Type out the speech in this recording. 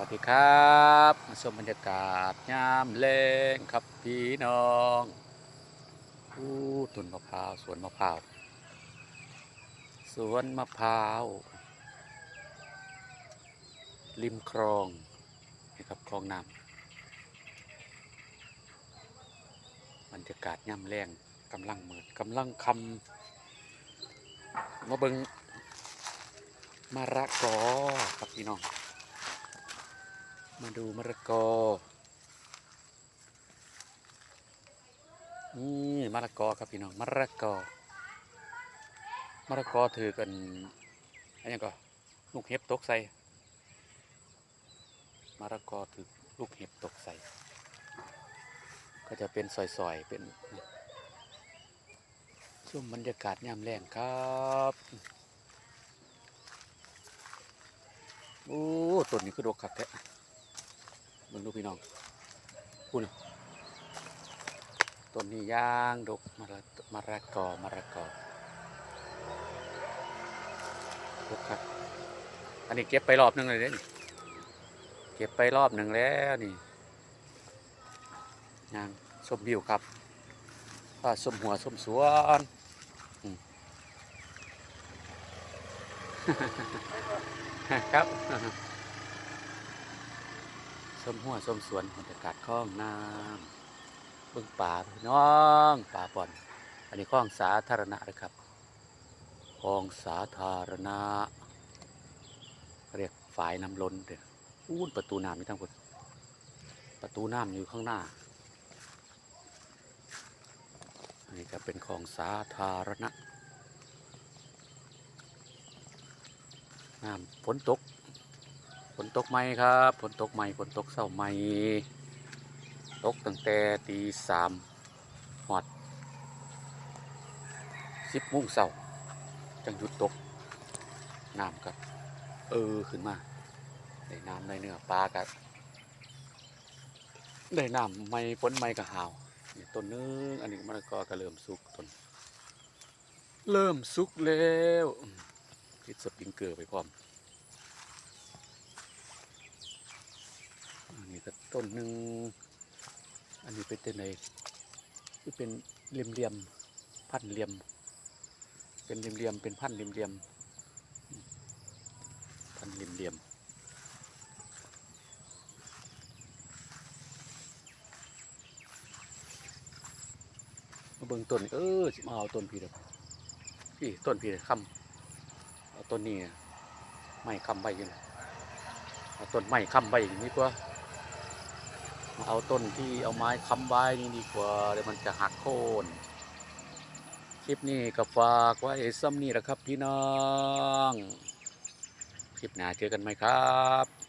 วัสดีครับมาชมบรรยากาศยามแรงครับพี่น้องอู้ต้นมะพร้าวสวนมะพร้าวสวนมะพร้าวริมคลองนี่ครับคลองน้ำบรรยากาศยามแรงกำลังมืดกำลังคำมาเบิงมะระกอครับพี่น้อง มาดูมะละกอ นี่มะละกอครับพี่น้องมะละกอมะละกอถือกันอะไรยังก็ลูกเห็บตกใส่มะละกอถือลูกเห็บตกใส่ ก็จะเป็นซอยๆเป็นช่วงบรรยากาศยามแรงครับโอ้ต้นนี้คือดกคักแท้ เบิ่งดูพี่น้องพูดนต้นนี้ย่างดกมะระมะระกอมะระกอดกครับอันนี้เก็บไปรอบหนึงเลยเด้นี่เก็บไปรอบหนึ่งแล้วนี่ย่างส้มบิวครับว่าส้มหัวส้มสวนอืมครับ ส้มหัวส้มสวนบรรยากาศคลองน้ำเบิ่งป่าพี่น้องป่าป่อน อันนี้คลองสาธารณะเลยครับคลองสาธารณะ เรียกฝายน้ำล้นเด้ออู้นประตูน้ำนี่ทั้งหมดประตูน้ำอยู่ข้างหน้า อันนี้ก็เป็นคลองสาธารณะน้ำฝนตก ฝนตกไหมครับฝนตกไหมฝนตกเศร้าไหมตกตั้งแต่ตีสามหอดสิบโมงเศร้าจังหยุดตกน้ำกับเออขึ้นมาได้น้ำได้เนื้อปลากับได้น้ำไม่ฝนไม่กับหาวนี่ต้นนึงอันนี้มันก็ก็เริ่มสุกต้นเริ่มสุกแล้วอืมติดสปริงเกอร์ไปพร้อม อันนี้ก็ ต้นหนึ่งอันนี้เป็นต้นไหนที่เป็นเหลี่ยมเรียมๆพันเหลี่ยม เป็นเหลี่ยมเรียมๆเป็นพันเหลี่ยมเรียมๆพันเหลี่ยมเรียมาเบิ่งต้นเออสิมาเอาต้นพี่เด้อพี่ต้นพี่เด้อคำเอาต้นนี้ไม่คำใบอยังเอาต้นไม้คำใบอย่างนี้กว่า เอาต้นที่เอาไม้ค้ำไว้นี่ดีกว่าเดี๋ยวมันจะหักโค่นคลิปนี้ก็ฝากไว้ซ้ำนี่แหละครับพี่น้อง คลิปหน้าเจอกันไหมครับ